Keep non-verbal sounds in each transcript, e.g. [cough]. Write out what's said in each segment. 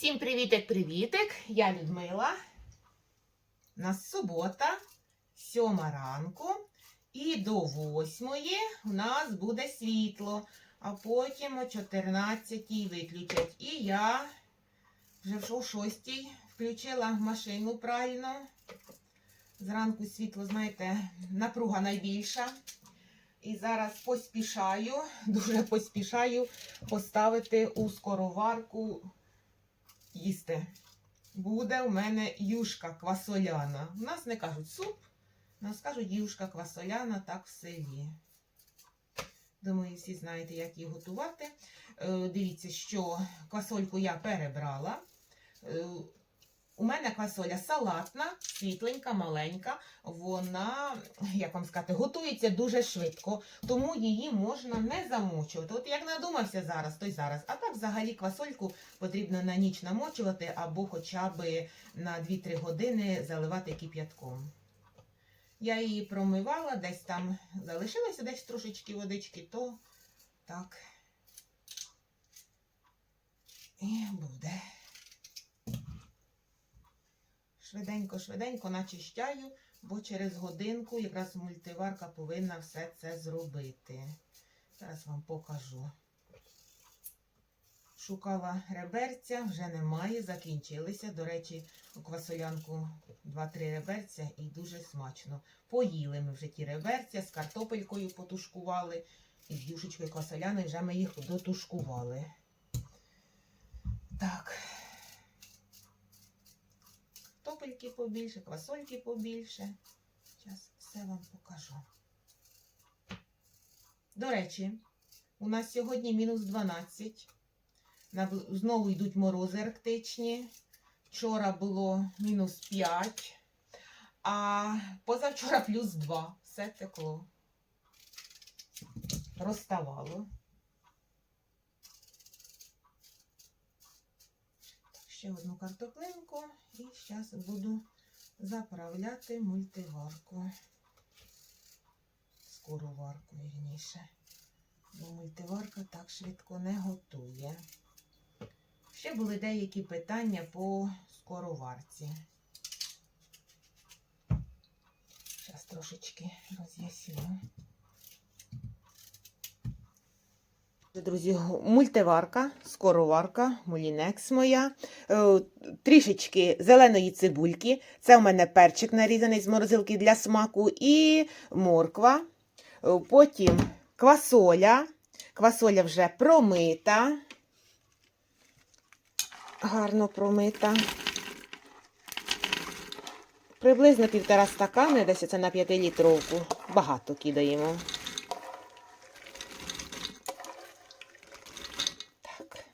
Всім привітик-привітик! Я Людмила. У нас субота, сьома ранку, і до восьмої у нас буде світло, а потім о 14 виключать. І я вже о 6 включила машину правильно. Зранку світло, знаєте, напруга найбільша. І зараз поспішаю, [laughs] дуже поспішаю поставити у скороварку їсти. Буде у мене юшка квасоляна. У нас не кажуть суп, у нас кажуть юшка квасоляна так в селі. Думаю, всі знаєте, як її готувати. Е, Дивіться, що квасольку я перебрала. У мене квасоля салатна, світленька, маленька. Вона, як вам сказати, готується дуже швидко, тому її можна не замочувати. От як надумався зараз, то й зараз. А так взагалі квасольку потрібно на ніч намочувати або хоча б на 2-3 години заливати кип'ятком. Я її промивала, десь там залишилося десь трошечки водички, то так і буде. Швиденько-швиденько начищаю, бо через годинку якраз мультиварка повинна все це зробити. Зараз вам покажу. Шукала реберця, вже немає, закінчилися. До речі, у квасолянку 2-3 реберця і дуже смачно. Поїли ми вже ті реберця, з картопелькою потушкували, і з юшечкою квасоляни вже ми їх дотушкували. Так. Картопельки побільше, квасольки побільше. Зараз все вам покажу. До речі, у нас сьогодні мінус 12. Знову йдуть морози арктичні. Вчора було мінус 5, а позавчора [laughs] плюс 2. Все текло. Розставало. Ще одну картоплинку і зараз буду заправляти мультиварку. Скороварку, вірніше. Бо мультиварка так швидко не готує. Ще були деякі питання по скороварці. Зараз трошечки роз'ясню. Друзі, мультиварка, скороварка, мулінекс моя. Е, Трішечки зеленої цибульки. Це у мене перчик нарізаний з морозилки для смаку і морква. Е, Потім квасоля. Квасоля вже промита. Гарно промита. Приблизно півтора стакани, десь це на 5 літровку. Багато кидаємо. Так.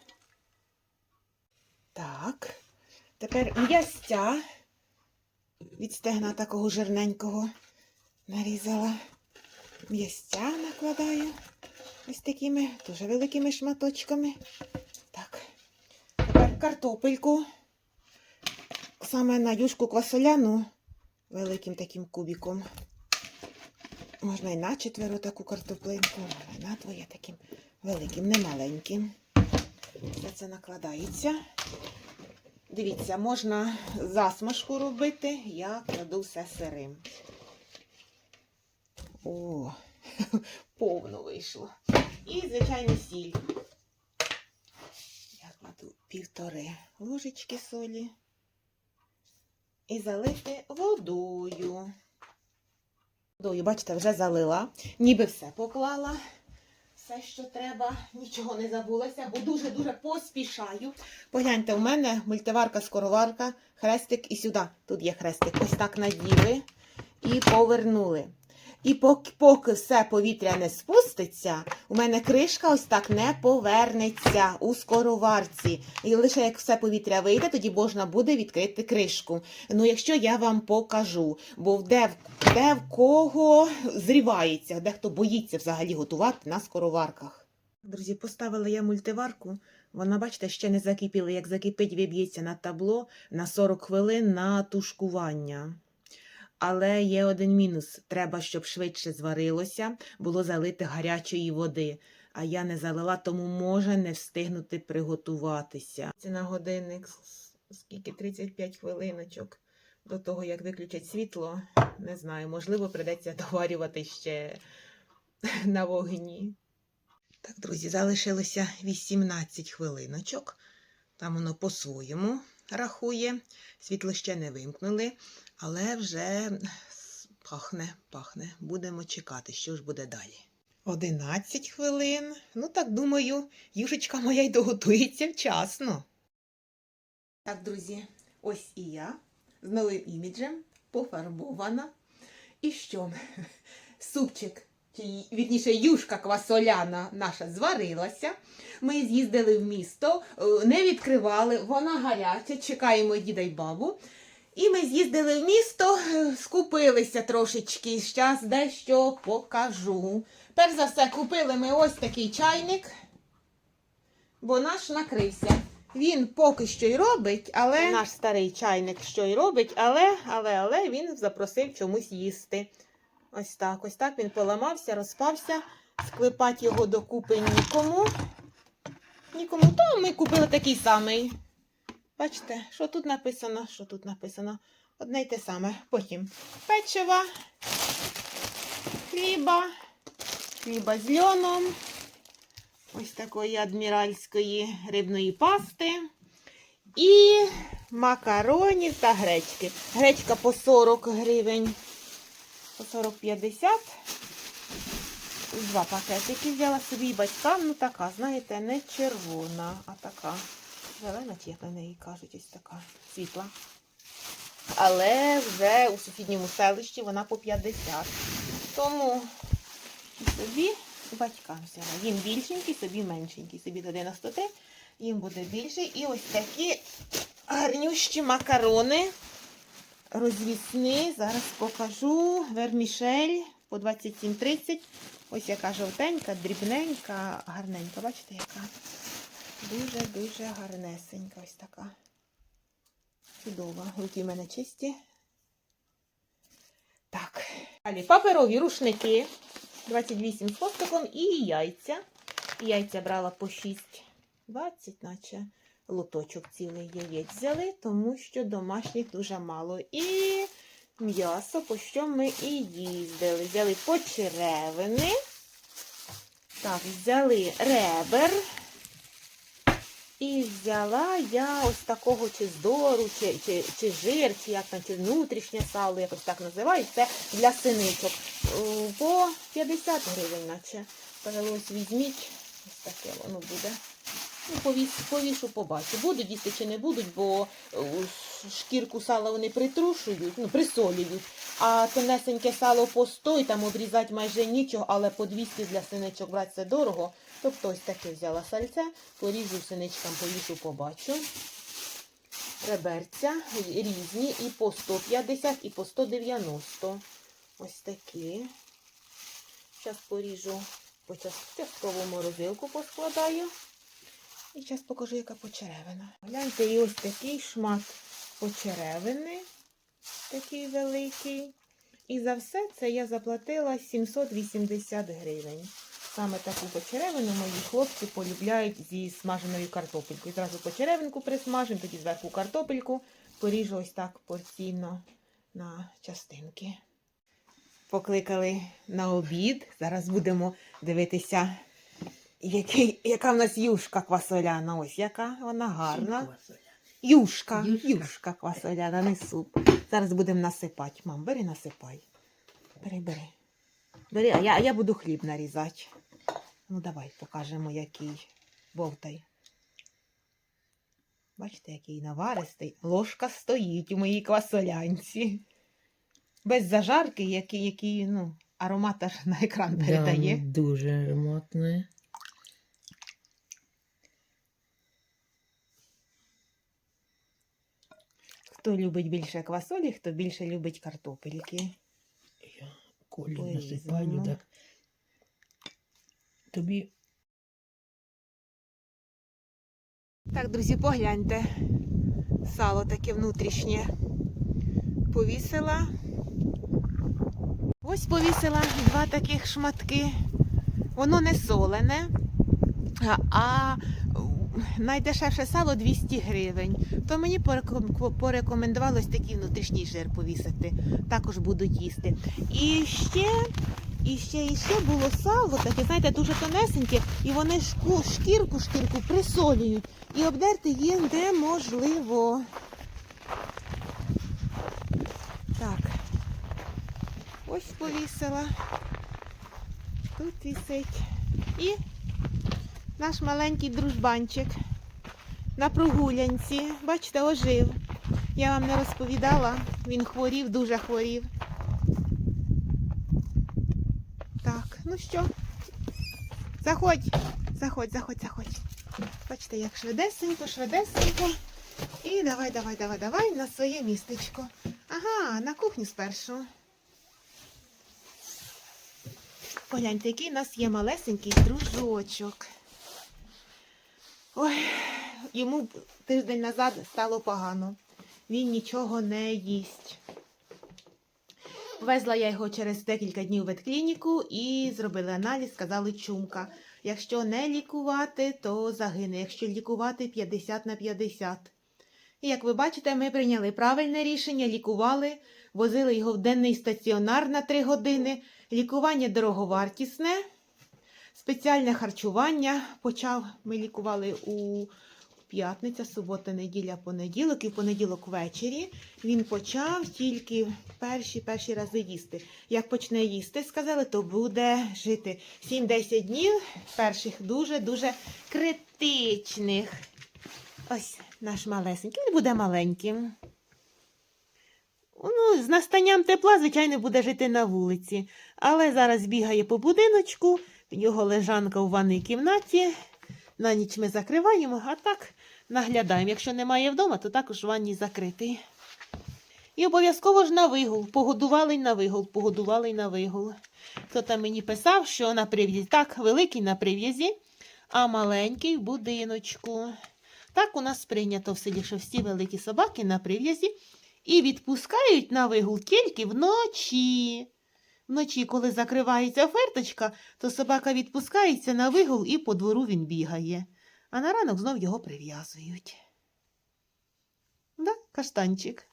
Так. Тепер м'ястя від стегна такого жирненького нарізала. М'ястя накладаю ось такими дуже великими шматочками. Так. Тепер картопельку. Саме на юшку квасоляну великим таким кубиком. Можна і на четверо таку картоплинку, і на двоє таким великим, не маленьким. Все це накладається. Дивіться, можна засмажку робити, я кладу все сирим. О, [laughs] повно вийшло. І, звичайно, сіль. Я кладу півтори ложечки солі. І залити водою. Водою, бачите, вже залила. Ніби все поклала. Все, що треба, нічого не забулася, бо дуже-дуже поспішаю. Погляньте, у мене мультиварка, скороварка, хрестик і сюди. Тут є хрестик. Ось так наділи і повернули. І поки, поки все повітря не спуститься, у мене кришка ось так не повернеться у скороварці. І лише як все повітря вийде, тоді можна буде відкрити кришку. Ну, якщо я вам покажу, бо де, де в кого зрівається, дехто боїться взагалі готувати на скороварках. Друзі, поставила я мультиварку. Вона, бачите, ще не закипіла. Як закипить, виб'ється на табло на 40 хвилин на тушкування. Але є один мінус: треба, щоб швидше зварилося, було залити гарячої води. а я не залила, тому може не встигнути приготуватися. Це на годинник скільки 35 хвилиночок до того, як виключать світло. Не знаю, можливо, придеться доварювати ще [laughs] на вогні. Так, друзі, залишилося 18 хвилиночок. Там воно по-своєму рахує. Світло ще не вимкнули, але вже пахне, пахне. Будемо чекати, що ж буде далі. 11 хвилин. Ну, так думаю, юшечка моя й доготується вчасно. Так, друзі, ось і я з новим іміджем пофарбована. І що? [laughs] Супчик, чи вірніше, юшка квасоляна наша зварилася. Ми з'їздили в місто, е, не відкривали, вона гаряча, чекаємо діда й бабу. І ми з'їздили в місто, скупилися трошечки. Зараз дещо покажу. Перш за все, купили ми ось такий чайник, бо наш накрився. Він поки що й робить, але наш старий чайник що й робить, але, але, але він запросив чомусь їсти. Ось так, ось так він поламався, розпався. Склепати його докупи нікому. Нікому. То ми купили такий самий. Бачите, що тут написано? Що тут написано? Одне й те саме. Потім печива, хліба, хліба з льоном, ось такої адміральської рибної пасти і макаронів та гречки. Гречка по 40 гривень, по 40-50. Два пакетики взяла собі батькам. Ну така, знаєте, не червона, а така. Зелена, чи як на неї кажуть, ось така світла. Але вже у сусідньому селищі вона по 50. Тому собі батькам взяла. Їм більшенький, собі меншенький. Собі до 93, їм буде більше. І ось такі гарнющі макарони. Розвісні. Зараз покажу. Вермішель по 27,30. Ось яка жовтенька, дрібненька, гарненька. Бачите, яка? Дуже-дуже гарнесенька. Ось така. Чудова. Руки в мене чисті. Так. Далі паперові рушники. 28 з хвостиком і яйця. Яйця брала по 6, 20, наче лоточок цілий яєць взяли, тому що домашніх дуже мало. І м'ясо, по що ми і їздили. Взяли почеревини. Так, взяли ребер. І взяла я ось такого чи здору, чи, чи, чи жир, чи як там, чи внутрішнє сало, якось так називають. Це для синичок. Е, По 50 гривень, наче. Ось візьміть. Ось таке воно буде. Ну, повішу, побачу. Будуть їсти чи не будуть, бо е, шкірку сала вони притрушують, ну, присолюють. А тонесеньке сало по 100, і там обрізати майже нічого, але по 200 для синичок брати це дорого. Тобто ось таке взяла сальце, поріжу синичкам, повішу, побачу. Реберця різні і по 150, і по 190. Ось такі. Зараз поріжу по час- часткову морозилку поскладаю. І зараз покажу, яка почеревина. Гляньте, і ось такий шмат почеревини, такий великий. І за все це я заплатила 780 гривень. Саме таку почеревину мої хлопці полюбляють зі смаженою картопелькою. Зразу почеревинку присмажимо, тоді зверху картопельку. Поріжу ось так порційно на частинки. Покликали на обід. Зараз будемо дивитися, який, яка в нас юшка квасоляна. Ось яка вона гарна. Юшка, Юшка. юшка квасоляна, не суп. Зараз будемо насипати. Мам, бери насипай. Бери, бери. Бери, а я, я буду хліб нарізати. Ну, давай покажемо, який. Бовтай. Бачите, який наваристий. Ложка стоїть у моїй квасолянці. Без зажарки, який, який ну, аромат аж на екран передає. Да, дуже ароматне. Хто любить більше квасолі, хто більше любить картопельки. Я колі насипаю, ну. так. Тобі Так, друзі, погляньте. Сало таке внутрішнє. Повісила. Ось повісила два таких шматки. Воно не солене. а найдешевше сало 200 гривень. То мені порекомендувалось такий внутрішній жир повісити. Також будуть їсти. І ще, і ще, і ще було сало, таке, знаєте, дуже тонесеньке, і вони шкірку, шкірку присолюють. І обдерти є неможливо. Так. Ось повісила. Тут вісить. І наш маленький дружбанчик на прогулянці. Бачите, ожив. Я вам не розповідала, він хворів, дуже хворів. Так, ну що? Заходь, заходь, заходь, заходь. Бачите, як швидесенько, швидесенько. І давай, давай, давай, давай на своє містечко. Ага, на кухню спершу. Погляньте, який у нас є малесенький дружочок. Ой, йому тиждень назад стало погано. Він нічого не їсть. Везла я його через декілька днів в ветклініку і зробили аналіз, сказали чумка. Якщо не лікувати, то загине. Якщо лікувати 50 на 50. І як ви бачите, ми прийняли правильне рішення, лікували, возили його в денний стаціонар на 3 години. Лікування дороговартісне, спеціальне харчування. Почав, ми лікували у п'ятниця, субота, неділя, понеділок і в понеділок ввечері. Він почав тільки перші перші рази їсти. Як почне їсти, сказали, то буде жити 7-10 днів перших дуже-дуже критичних. Ось наш малесенький, він буде маленьким. Ну, з настанням тепла, звичайно, буде жити на вулиці. Але зараз бігає по будиночку, його лежанка у ванній кімнаті. На ніч ми закриваємо, а так наглядаємо. Якщо немає вдома, то також в ванні закритий. І обов'язково ж на вигул. Погодували й на вигул, погодували й на вигул. Хто там мені писав, що на прив'язі. Так, великий на прив'язі, а маленький в будиночку. Так у нас прийнято в селі, що всі великі собаки на прив'язі і відпускають на вигул тільки вночі. Вночі, коли закривається ферточка, то собака відпускається на вигул і по двору він бігає. А на ранок знов його прив'язують. Да, каштанчик.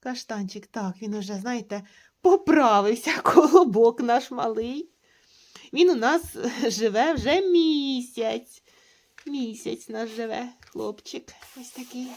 Каштанчик, так, він уже, знаєте, поправився [laughs] колобок наш малий. Він у нас [laughs] живе вже місяць. Місяць наш живе хлопчик. Ось такий.